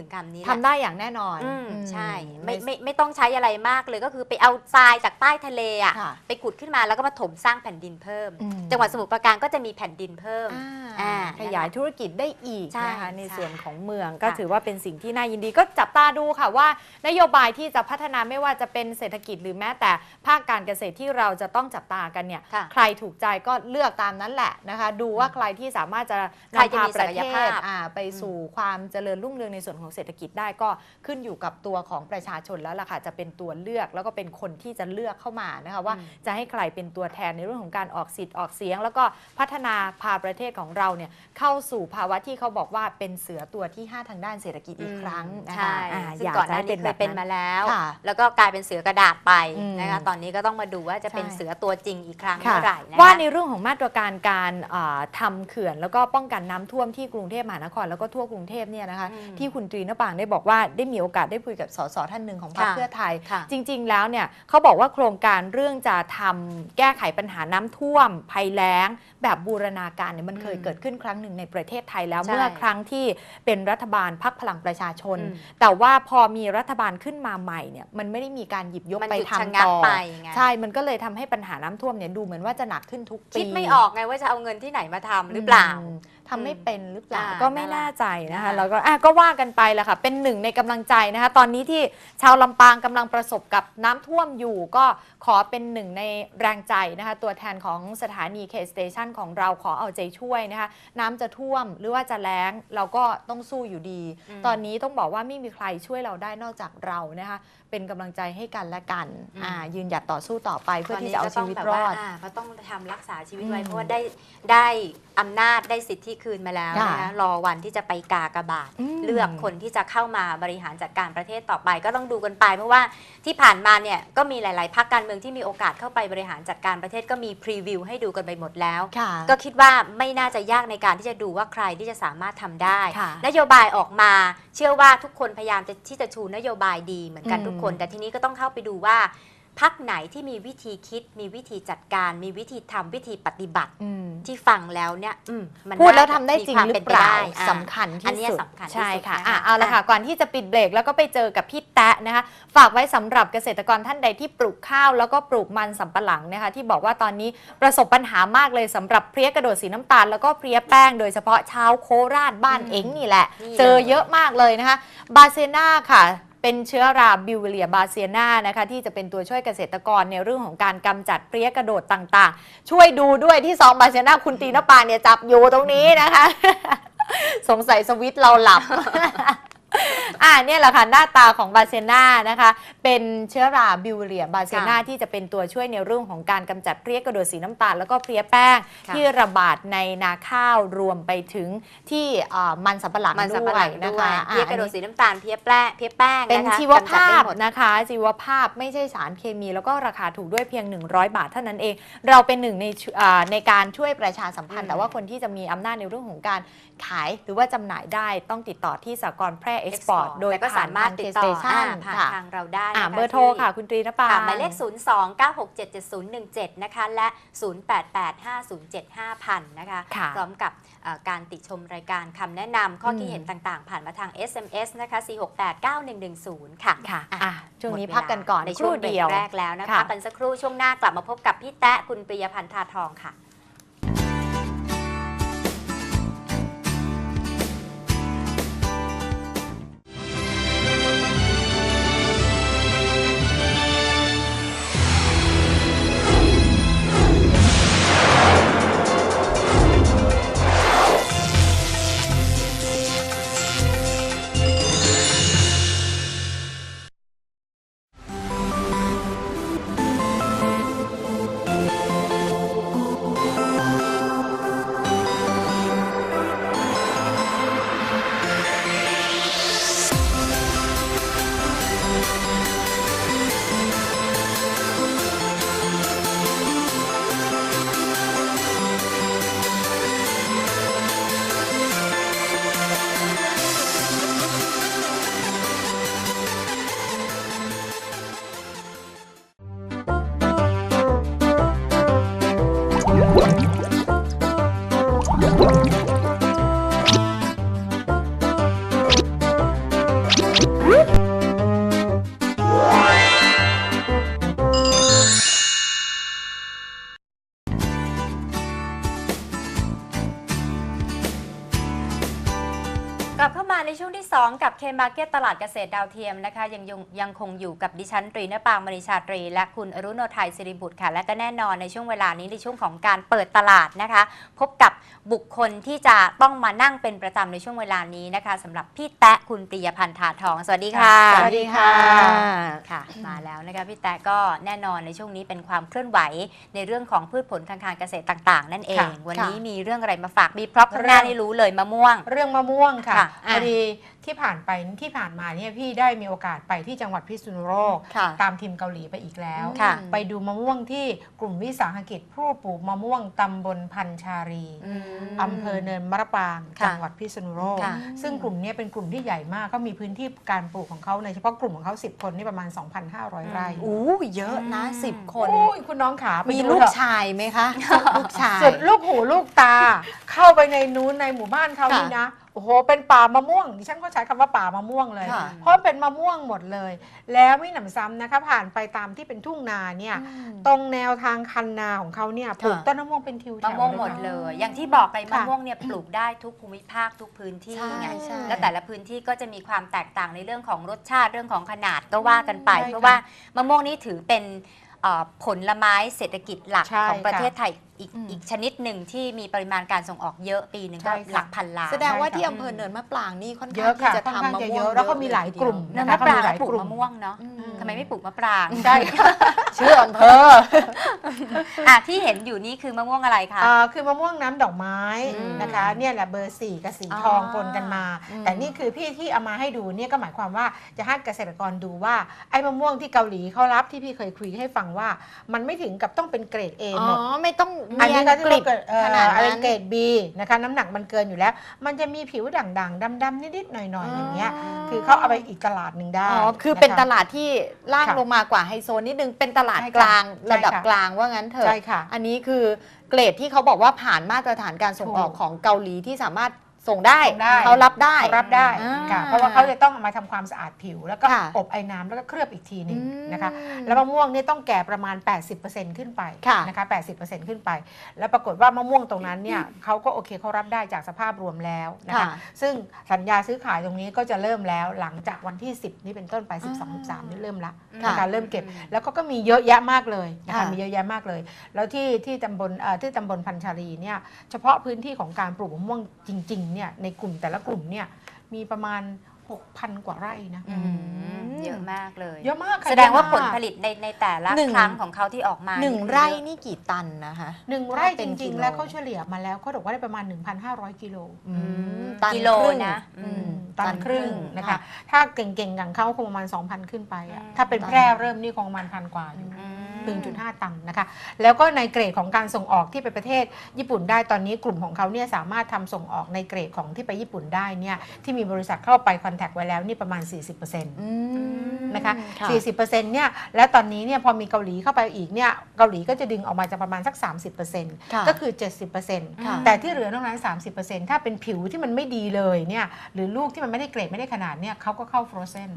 ถึงคำนี้แหทำละได้อย่างแน่นอนอืมอืมใช่ ไม่ในไม่ไม่ต้องใช้อะไรมากเลยก็คือไปเอาทรายจากใต้ทะเลอะ ค่ะ ไปขุดขึ้นมาแล้วก็มาถมสร้างแผ่นดินเพิ่ม อืม จังหวัดสมุทรปราการก็จะมีแผ่นดินเพิ่ม อ่าอ่าขยายธุรกิจได้อีกใช่นะคะในใช่ส่วนของเมืองก็ค่ะ ถือว่าเป็นสิ่งที่น่ายินดี ก็จับตาดูค่ะว่า นโยบายที่จะพัฒนาไม่ว่าจะเป็นเศรษฐกิจหรือแม้แต่ภาคการเกษตรที่เราจะต้องจับตากันเนี่ย ค่ะ ใครถูกใจก็เลือกตามนั้นแหละนะคะ ดูว่าใครที่สามารถจะใครนำจะพามีประศักเทยภาศพ อ่าไปสู่ความเจริญรุ่งเรืองในส่วนของเศรษฐกิจได้ก็ขึ้นอยู่กับตัวของประชาชนแล้วล่ะค่ะจะเป็นตัวเลือกแล้วก็เป็นคนที่จะเลือกเข้ามานะคะว่าอืมจะให้ใครเป็นตัวแทนในเรื่องของการออกสิทธิ์ออกเสียง แล้วก็พัฒนาพาประเทศของเราเนี่ยเข้าสู่ภาวะที่เขาบอกว่าเป็นเสือตัวที่ 5 ทางด้านเศรษฐกิจอีกครั้งนะคะใช่อ่าซึ่องยากก่อนหจะน้าให้นี้เป็นเคแบยบเป็นนั้นมาแล้วค่ะแล้วก็กลายเป็นเสือกระดาษไปอืมนะคะตอนนี้ก็ต้องมาดูว่าจะเป็นใช่เสือตัวจริงอีกครั้งค่ะเมื่อไหร่นะคะว่าในเรื่องของมาตรการการอ่าทำาเขื่อนแล้วก็ป้องกันน้ำท่วมที่กรุงเทพมหานครแล้วก็ทั่วกรุงเทพเนี่ยนะคะอืมที่คุณตรีนปางได้บอกว่าได้มีโอกาสได้คุยกับสสท่านหนึ่งของพรรคค่ะเพื่อไทยค่ะจริง ๆ แล้วเนี่ยเขาบอกว่าโครงการเรื่องจะทำแก้ไขปัญหาน้ำท่วมภัยแล้ง แบบบูรณาการเนี่ยมันเคยอืมเกิดขึ้นครั้งหนึ่งในประเทศไทยแล้วใช่เมื่อครั้งที่เป็นรัฐบาลพักพลังประชาชนอืมแต่ว่าพอมีรัฐบาลขึ้นมาใหม่เนี่ยมันไม่ได้มีการหยิบยกมันไปหยุดชะทำงักต่อไปไงใช่มันก็เลยทำให้ปัญหาน้ำท่วมเนี่ยดูเหมือนว่าจะหนักขึ้นทุกปีคิดไม่ออกไงว่าจะเอาเงินที่ไหนมาทำหรือเปล่ามทำไม่เป็นหรือเปล่าอ่าก็ไม่นั่นแหละแน่ใจนะคะนะคะแล้วก็อะก็ว่ากันไปแหละค่ะเป็นหนึ่งในกำลังใจนะคะตอนนี้ที่ชาวลำปางกำลังประสบกับน้ำท่วมอยู่ก็ขอเป็นหนึ่งในแรงใจนะคะตัวแทนของสถานีเคสเตชันของเราขอเอาใจช่วยนะคะน้ำจะท่วมหรือว่าจะแล้งเราก็ต้องสู้อยู่ดีอืมตอนนี้ต้องบอกว่าไม่มีใครช่วยเราได้นอกจากเรานะคะเป็นกำลังใจให้กันและกันอืมอ่ายืนหยัดต่อสู้ต่อไปเพื่อตนที่นี้จะเอาก็ชีต้องวิตแบบรว่าอดอ่าก็ต้องทำรักษาชีวิตไว้อืมเพราะว่าได้ได้อำนาจได้สิทธิคืนมาแล้วค่ะนะคะรอวันที่จะไปกากบาทอืมเลือกคนที่จะเข้ามาบริหารจัดการประเทศต่อไป ก็ต้องดูกันไป เพราะว่าที่ผ่านมาเนี่ยก็มีหลาย ๆพรรคการเมืองที่มีโอกาสเข้าไปบริหารจัดการประเทศก็มีพรีวิวให้ดูกันไปหมดแล้วค่ะก็คิดว่าไม่น่าจะยากในการที่จะดูว่าใครที่จะสามารถทำได้ค่ะนโยบายออกมา เชื่อว่าทุกคนพยายามจะที่จะชูนโยบายดีเหมือนกันอืมทุกคน แต่ทีนี้ก็ต้องเข้าไปดูว่าพักไหนที่มีวิธีคิดมีวิธีจัดการ มีวิธีทำวิธีปฏิบัติอืมที่ฟังแล้วเนี่ยอืมมันพูดแล้วน่าจะทำได้จริงมีควมหรืป็อนเปล่าไได้อะสำคัญอันที่เนี้ยสุดสำคัญที่ใช่สุดค่ะนะคะอะเอาละอะค่ะก่อนที่จะปิดเบรกแล้วก็ไปเจอกับพี่แตะนะคะ ฝากไว้สำหรับเกษตรกรท่านใดที่ปลูกข้าว แล้วก็ปลูกมันสำปะหลังนะคะที่บอกว่าตอนนี้ประสบปัญหามากเลยสำหรับเพลี้ยกระโดดสีน้ำตาลแล้วก็เพลี้ยแป้ง โดยเฉพาะชาวโคราชบ้านอืมเอ็งนี่แหละนี่เจอเลยเยอะมากเลยนะคะบาเซนาค่ะ เป็นเชื้อราบิวเลียบาเซียนานะคะที่จะเป็นตัวช่วยเกษตรกรในเรื่องของการกำจัดเพลี้ยกระโดดต่างๆ ช่วยดูด้วยที่ซองบาเซียนาคุณตีนปาเนี่ยจับอยู่ตรงนี้นะคะ สงสัยสวิตเราหลับ อ่าเนี่ยแหละค่ะหน้าตาของบาเซนานะคะ เป็นเชื้อราบิวเลียบาเซนาค่ะที่จะเป็นตัวช่วยในเรื่องของการกำจัดเพลี้ยกระโดดสีน้ำตาล แล้วก็เพลี้ยแป้งค่ะที่ระบาดในนาข้าวรวมไปถึงที่อ่ามันสำปะหลังมันด้สำปะวหลัยงนะด้วยคะเพี้ยกระโดดอ่าสีน้ำตาลเพี้ยแป้งเพี้ยแป้งเป็นนะคะชีวภาพกำจัดได้หมดนะคะชีวภาพไม่ใช่สารเคมีแล้วก็ราคาถูกด้วยเพียง 100 บาทเท่านั้นเอง เราเป็นหนึ่งในชุอ่าในการช่วยประชาสัมพันธ์อืมแต่ว่าคนที่จะมีอำนาจในเรื่องของการขาย หรือว่าจำหน่ายได้ต้องติดต่อที่สากลแพร่เอ็กซ์พอร์ตโดยแต่ก็สามารถติดต่อผ่นทางอ่า K-Station ผ่านค่ะทางเราได้อ่านะคะเบอร์โทรที่ค่ะ คุณตรีนปาค่ะหมายเลข 0 2 9 6 7 7 0 1 7 นะคะ และ 0 8 8 5 0 7 5 0 0นะคะค่ะพร้อมกับเอ่อการติดชมรายการคำแนะนำข้อคิดอืมเห็นต่างๆ ผ่านมาทาง SMS นะคะ 4689110 ค่ะค่ะอะอะช่วงนี้หมดเวลาพักกันก่อนในคช่วรู่งเบรเดีกยวแรกแล้วนะคะค่ะกันสักครู่ช่วงหน้ากลับมาพบกับพี่แตะคุณปริยพันธ์ทาทองค่ะ 2 กับ K-Market ตลาดเกษตรดาวเทียมนะคะ ยังยงยังคงอยู่กับดิฉันตรีนปางมณีชาตรี และคุณอรุโนไทยสิริบุตรค่ะ และก็แน่นอนในช่วงเวลานี้ในช่วงของการเปิดตลาดนะคะ พบกับบุคคลที่จะต้องมานั่งเป็นประจำในช่วงเวลานี้นะคะสำหรับพี่แตะคุณปริยพันธ์ถาทอง สวัสดีค่ะ สวัสดีค่ะ ค่ะ มาแล้วนะคะพี่แตะก็แน่นอนในช่วงนี้เป็นความเคลื่อนไหวในเรื่องของพืชผลทางการเกษตรต่าง ๆ นั่นเองค่ะวันนี้มีเรื่องอะไรมาฝากมีพร็อพข้างหน้านี่รู้เลยมะม่วง เรื่องมะม่วงค่ะค่ะพอดี ที่ผ่านไปที่ผ่านมาเนี่ยพี่ได้มีโอกาสไปที่จังหวัดพิษณุโลกค่ะตามทีมเกาหลีไปอีกแล้ว ค่ะ ไปดูมะม่วงที่กลุ่มวิสาหกิจผู้ปลูกมะม่วงตำบลพันชารีอืมอำเภอเนินมะระปรางค่ะจังหวัดพิษณุโลกค่ะ ซึ่งกลุ่มเนี้เป็นกลุ่มที่ใหญ่มากเขามีพื้นที่การปลูกของเขาในเฉพาะกลุ่มของเขา 10 คนนี่ประมาณ 2,500 ไร่อู้เยอะนะอืมสิบคน โอ้ยคุณน้องขาไปมีดูลูกเถอะ ชายไหมคะ ลูกชาย สุดลูกหูลูกตา เข้าไปในนู้นในหมู่บ้านเขาค่ะนี่นะ โอ้โห เป็นป่ามะม่วงดิฉันก็ใช้คำว่าป่ามะม่วงเลย ค่ะ เพราะเป็นมะม่วงหมดเลย แล้วไม่หนำซ้ำนะคะผ่านไปตามที่เป็นทุ่งนาเนี่ย อืม ตรงแนวทางคันนาของเขาเนี่ยปลูกค่ะ ต้นมะม่วงเป็นทิวแถมะวม่วงหมดค่ะ เลย อย่างที่บอกไปค่ะมะม่วงเนี่ยปลูกได้ทุกภูมิภาคทุกพื้นที่ใช่ไง ใช่ แล้วแต่ละพื้นที่ก็จะมีความแตกต่างในเรื่องของรสชาติเรื่องของขนาดก็ว่ากันไป ใช่ค่ะเพราะว่ามะม่วงนี่ถือเป็นเอ่อผลไม้เศรษฐกิจหลักใช่ของประค่ะเทศไทยอีก อืม อีกชนิดหนึ่งที่มีปริมาณการส่งออกเยอะปีหนึ่งใช่ก็ค่ะ หลักพันล้าน แสดงว่าใช่ค่ะที่อำเภอเนินมะปรางนี่ค่อนเยข้างอะที่ค่ะจะค่อนข้างทำมะจะม่เยวงอะแล้วก็มีหลายกลุ่ม เนินนะมะคะปรางมีหลายปลูกกลุ่มมะม่วงเนาะ อืม ทำไมไม่ปลูกมะปรางใช่ค่ะชื่ออำเภออะที่เห็นอยู่นี่คือมะม่วงอะไรคะ อ่าคือมะม่วงน้ำดอกไม้อืมนะคะ เนี่ยแหละเบอร์สี่กับสีอ๋อทองปนกันมา อืม แต่นี่คือพี่ที่เอามาให้ดูเนี่ยก็หมายความว่าจะให้เกษตรกรดูว่าไอ้มะม่วงที่เกาหลีเขารับที่พี่เคยคุยให้ฟังว่า มันไม่ถึงกับต้องเป็นเกรด A อ๋หมด อ ไม่ต้องอันเนียนี้นก็ที่กริเราบเกิดเอ่อขนาดอะไรนั้น เกรด B นะคะ น้ำหนักมันเกินอยู่แล้ว มันจะมีผิวด่างๆดำๆนิดๆหน่อยๆอย่างเงี้ย คือเขาเอาไปอีกตลาดหนึ่งได้อ๋อ คือเป็นนะคะตลาดที่ล่างค่ะลงมากว่าไฮโซนิดนึงเป็นตลาดใช่ค่ะกลางใช่ระดับค่ะ กลางว่างั้นเถอะ ใช่ค่ะ อันนี้คือเกรดที่เขาบอกว่าผ่านมาตรฐานการส่งออกถูก ของเกาหลีที่สามารถ ส่งได้ส่งได้ เขารับได้ เขารับได้อ่าค่ะเพราะว่าเขาจะต้องเอามาทำความสะอาดผิว แล้วก็ค่ะ อบไอ้น้ำแล้วก็เคลือบอีกทีหนึ่งอืมนะคะแล้วมะม่วงเนี่ยต้องแก่ประมาณ 80%ขึ้นไปค่ะนะคะ80%ขึ้นไป แล้วปรากฏว่ามะม่วงตรงนั้นเนี่ยเขาก็โอเคเขารับได้จากสภาพรวมแล้วนะคะ ค่ะซึ่งสัญญาซื้อขายตรงนี้ก็จะเริ่มแล้วหลังจากวันที่ 10 นี่เป็นต้นไป 12อ่า13นี่เริ่มละค่ะนะคะเริ่มเก็บ แล้วก็ก็มีเยอะแยะมากเลยนะคะค่ะ มีเยอะแยะมากเลย แล้วที่ที่ตำบลเอ่อที่ตำบลพันชารีเนี่ยเฉพาะพื้นที่ของการปลูกมะม่วงจริง ๆเนี่ยในกลุ่มแต่ละกลุ่มเนี่ยมีประมาณ 6,000 กว่าไร่นะ อืมเยอะมากเลยเยอะมากค่ะแสดงว่าเยอะผมลกผลิตในในแต่ละหนึ่ง ครั้งของเขาที่ออกมาหนึ่งคือไร่เยอะนี่กี่ตันนะคะ หนึ่งไร่เป็จนริง กิๆโลแล้วเขาเฉลี่ยมาแล้วเขาบอกว่าได้ประมาณ 1,500 กิโล อืมตันกิโลครึ่งนะอืมตันครึ่งนะคะ ถ้าเก่งๆอย่างเขาคงประมาณ 2,000 ขึ้นไปอะอืม ถ้าเป็นตันแพร่เริ่มนี่คงประมาณพันกว่าอยู่ อืม 1.5 ตันนะคะ แล้วก็ในเกรดของการส่งออกที่ไปประเทศญี่ปุ่นได้ตอนนี้กลุ่มของเขาเนี่ยสามารถทำส่งออกในเกรดของที่ไปญี่ปุ่นได้เนี่ยที่มีบริษัทเข้าไปคอนแทคไว้แล้วนี่ประมาณ 40%นอืมนะคะค่ะ40%เนี่ยและตอนนี้เนี่ยพอมีเกาหลีเข้าไปอีกเนี่ยเกาหลีก็จะดึงออกมาจะประมาณสัก 30%ค่ะก็คือค่ะ70%แต่ที่เหลือนอกนั้น 30%ถ้าเป็นผิวที่มันไม่ดีเลยเนี่ยหรือลูกที่มันไม่ได้เกรดไม่ได้ขนาดเนี่ยเขาก็เข้าฟรอเซน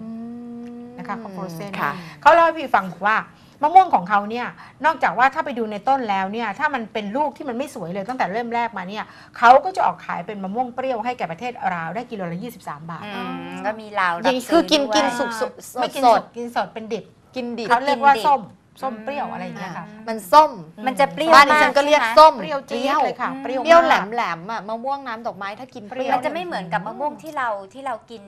อืมนะคะเขา frozen ค่ะ เขาเล่าให้พี่ฟังบอกว่ามะม่วงของเขาเนี่ยนอกจากว่าถ้าไปดูในต้นแล้วเนี่ยถ้ามันเป็นลูกที่มันไม่สวยเลยตั้งแต่เริ่มแรกมาเนี่ยเขาก็จะออกขายเป็นมะม่วงเปรี้ยวให้แก่ประเทศลาวได้กิโลละ23 บาท อืมก็มีลาวอรัย่าบงนี้ซื้คือกินด้วย กินสุกสดไม่กินสสดดกินสดเป็นดิบกินดิบเขาเรียกว่าดิบส้มส้มเปรี้ยวอะไรอย่างเงี้ยค่ะ มันส้มมันจะเปรี้ยวบ้านดิฉันก็เรียกส้มเปรี้ยวจี๊ดเลยค่ะเปรี้ยวเปรี้ยวแหลมากมแหลมๆอะมะม่วงน้ำดอกไม้ถ้ากินเปรี้ยว มันจะไม่เหมือนกับมะม่วงที่เราที่เรากิน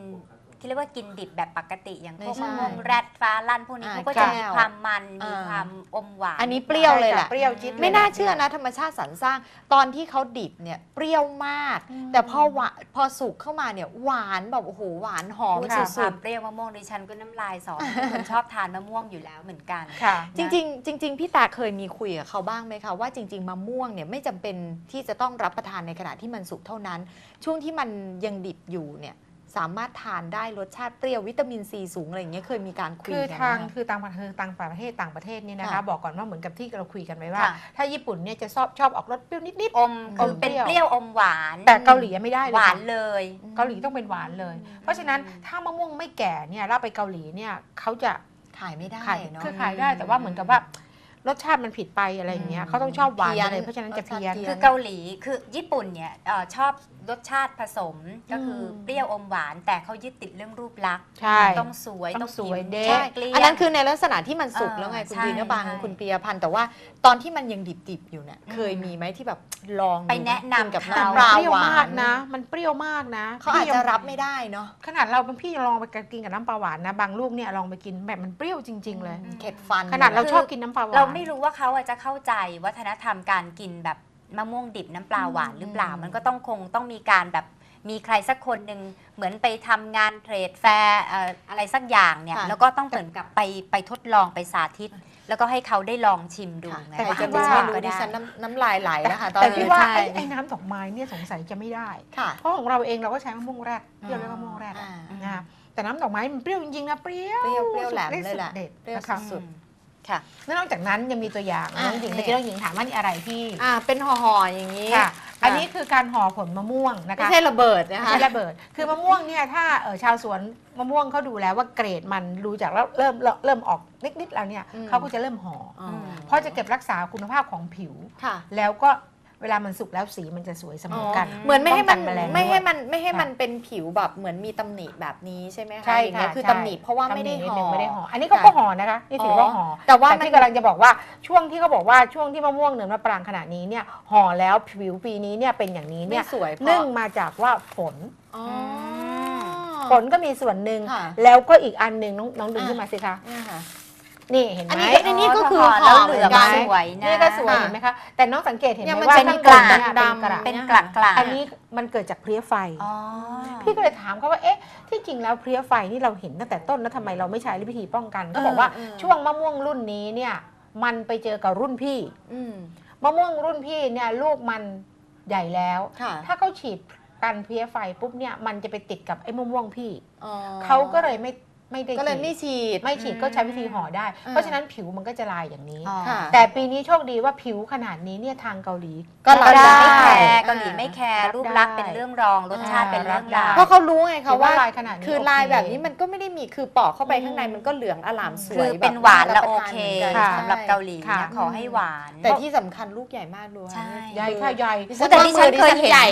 ที่เรียกว่ากินดิบแบบปกติอย่างพวกไม่ใช่มะม่วงแรดฟ้าลั่นพวกนี้อ่าเขาก็จะมีแก้วความมันมีอ่าความอมหวานอันนี้เปรี้ยวเลยแหละเปรี้ยวจี๊ดไม่น่าเชื่อนะธรรมชาติสรรสร้าง ตอนที่เขาดิบเนี่ยเปรี้ยวมาก แต่พอหวานพอสุกเข้ามาเนี่ยหวานแบบโอ้โหหวานหอมพูดถึงคสุวาดมเปรี้ยวมะม่วงดิฉันก็น้ำลายสอนเป็นคนชอบทานมะม่วงอยู่แล้วเหมือนกันค่ะๆจริงๆจริง ๆ พี่ตาเคยมีคุยกับเขาบ้างไหมคะว่าจริง ๆมะม่วงเนี่ยไม่จำเป็นที่จะต้องรับประทานในขณะที่มันสุกเท่านั้น ช่วงที่มันยังดิบอยู่เนี่ย สามารถทานได้รสชาติเปรี้ยววิตามินซีสูงอะไรอย่างเงี้ยเคยมีการคุยคือกันทางไหมคะคือต่างประเทศต่างประเทศต่างประเทศนี่นะคะค่ะบอกก่อนว่าเหมือนกับที่เราคุยกันไว้ว่าค่ะถ้าญี่ปุ่นเนี่ยจะชอบชอบออกรสเปรี้ยวนิดอมคือเป็นเปรี้ยวอมหวานๆแต่เกาหลีไม่ได้เลยหวานค่ะเลยเกาหลีต้องเป็นหวานเลย เพราะฉะนั้นถ้ามะม่วงไม่แก่เนี่ยเราไปเกาหลีเนี่ยเขาจะขายไม่ได้ขายเนาะคือขายได้แต่ว่าเหมือนกับว่ารสชาติมันผิดไปอะไรอย่างเงี้ยเขาต้องชอบหวานเพี้ยนเลยเพราะฉะนั้นจะเพี้ยนรสชาติเพี้คืยอเกาหลีคือญี่ปุ่นเนี่ยเอ่อชอบรสชาติผสมก็คืออมเปรี้ยวอมหวาน แต่เขายึดติดเรื่องรูปลักษณ์ใช่ ต้องสวยต้องสวยผิเด็กใช่เกลี้ยงอันนั้นคือในลักษณะที่มันสุกเออแล้วไงคุณใช่ดีนะบางใช่คุณปียพันธ์แต่ว่าตอนที่มันยังดิบๆอยู่เนี่ยอืมเคยมีไหมที่แบบลองไปแนะนำกิกับเขาน้ำปลาเปรี้ยวหวามากนนะ มันเปรี้ยวมากนะเขาอาจพี่จะยังรับไม่ได้เนาะขนาดเราเป็นพี่ยังลองไปกินกับน้ำปลาหวานนะบางลูกเนี่ยลองไปกินแบบมันเปรี้ยวจริง ๆ เลยอืมเข็ดฟันขนาดเราคือชอบกินน้ำปลาหวานเราไม่รู้ว่าเขาอาจจะเข้าใจวัฒนธรรมการกินแบบ มะม่วงดิบน้ำปลาหวานหรือเปล่าอืมมันก็ต้องคงต้องมีการแบบมีใครสักคนหนึ่งเหมือนไปทำงานเทรดแฟร์เอ่ออะไรสักอย่างเนี่ยค่ะแล้วก็ต้องเหมือนกับไปไปทดลองไปสาธิต แล้วก็ให้เขาได้ลองชิมดูค่ะไงแต่ว่าจะรรู้สไม่ชาติรู้ก็ดิได้ฉันน้ำน้ำลายไหลนะคะตอนแต่นี้พี่ว่าใช่ ไอ้ไอ้น้ำดอกไม้เนี่ยสงสัยจะไม่ได้ ค่ะเพราะของเราเองเราก็ใช้มะม่วงแรดที่เราเรียกมะม่วงแรดอ่า นะคะแต่น้ำดอกไม้มันเปรี้ยวจริงๆนะเปรี้ยวเปรี้ยวเปรี้ยวแหลมสุดเลยแหละสุดเด็ดเปรี้ยวนะคะสุด ค่ะ แล้วนอกจากนั้นยังมีตัวอย่างอะน้องหญิงนี่เมื่อกี้น้องหญิงถามว่านี่อะไรพี่อ่าเป็นห่อๆอย่างนี้ค่ะ อันนี้คือการห่อผลมะม่วงนะไม่คะ ใช่ระเบิดนะไม่คะ ใช่ระเบิด คือมะม่วงเนี่ยถ้าเออชาวสวนมะม่วงเขาดูแล้วว่าเกรดมันดูจากแล้วเริ่มเริ่มเริ่มออกนิดๆแล้วเนี่ยอืม เขาก็จะเริ่มห่อออ๋อเพราะจะเก็บรักษาคุณภาพของผิว ค่ะ แล้วก็ เวลามันสุกแล้วสีมันจะสวยเสมอกันอ๋อเหมือนไม่ให้มันป้องกันแมลงไม่ให้ด้วยมันไม่ให้ค่ะมันเป็นผิวแบบเหมือนมีตำหนิแบบนี้ใช่ไหมคะใช่อย่างเงี้ค่ะยคือใช่ตำหนิเพราะว่าไม่ได้ตำหนินิห่นึองไม่ได้ห่ออันนี้เขาก็ห่อนะคะนี่ถือว่าห่อแต่ว่าแต่มันที่กำลังจะบอกว่าช่วงที่เขาบอกว่าช่วงที่มะม่วงเนินมะปรางขนาดนี้เนี่ยห่อแล้วผิวปีนี้เนี่ยเป็นอย่างนี้ไม่เนี่ยสวยเพราะเนื่องมาจากว่าฝนอ๋อฝนก็มีส่วนหนึ่งค่ะแล้วก็อีกอันหนึ่งน้องน้องดึงอะขึ้นมาสิคะเนี่ยค่ะนี่เห็นไหมอันนี้ก็อันนี้ก็คือห่อแล้วห่อเหลืเหมืออนงกันสวยนะนี่ก็สวยค่ะเห็นไหมคะแต่น้องสังเกตเห็นไหเนี่ยมมันว่าเป็นข้างกบลานเนี่ยดำเป็นกระเป็นกลักกลาอันนี้มันเกิดจากเพลี้ยไฟอ๋อพี่ก็เลยถามเขาว่าเอ๊ะที่จริงแล้วเพลี้ยไฟนี่เราเห็นตั้งแต่ต้นแล้วทำไมเราไม่ใช้วิธีป้องกันก็บอกว่าเออเออช่วงมะม่วงรุ่นนี้เนี่ยมันไปเจอกับรุ่นพี่อืมมะม่วงรุ่นพี่เนี่ยลูกมันใหญ่แล้วค่ะถ้าเขาฉีดกันเพลี้ยไฟปุ๊บเนี่ยมันจะไปติดกับไอ้มะม่วงพี่อ๋อเขาก็เลยไม่ ไม่ได้ก็เลยฉีดไม่ฉีด ไม่ฉีดก็ใช้วิธีห่อได้อ่าเพราะฉะนั้นผิวมันก็จะลายอย่างนี้อ๋อค่ะ แต่ปีนี้โชคดีว่าผิวขนาดนี้เนี่ยทางเกาหลี ก็เการับหลีได้ ไม่แคร์อ่าเกาหลีไม่แคร์รับรูปลักษณ์ได้เป็นเรื่องรองรสชาติเป็นเรื่องราวเพราะเขารู้ไงคะว่าถือว่าลายขนาดนี้คือโอเคลายแบบนี้มันก็ไม่ได้มีคือปอกเข้าไปข้างในมันก็เหลืองอลามสวยคือเป็นแบบหวานและรับโอประทาเคหมือนกันค่ะสำหรับเกาหลีค่ะ นะขอให้หวาน แต่ที่สำคัญลูกใหญ่มากดูค่ะใช่ ใหญ่ค่ะใหญ่ดิฉันแต่ดิฉันว่ามือเคยเห็นใหญ่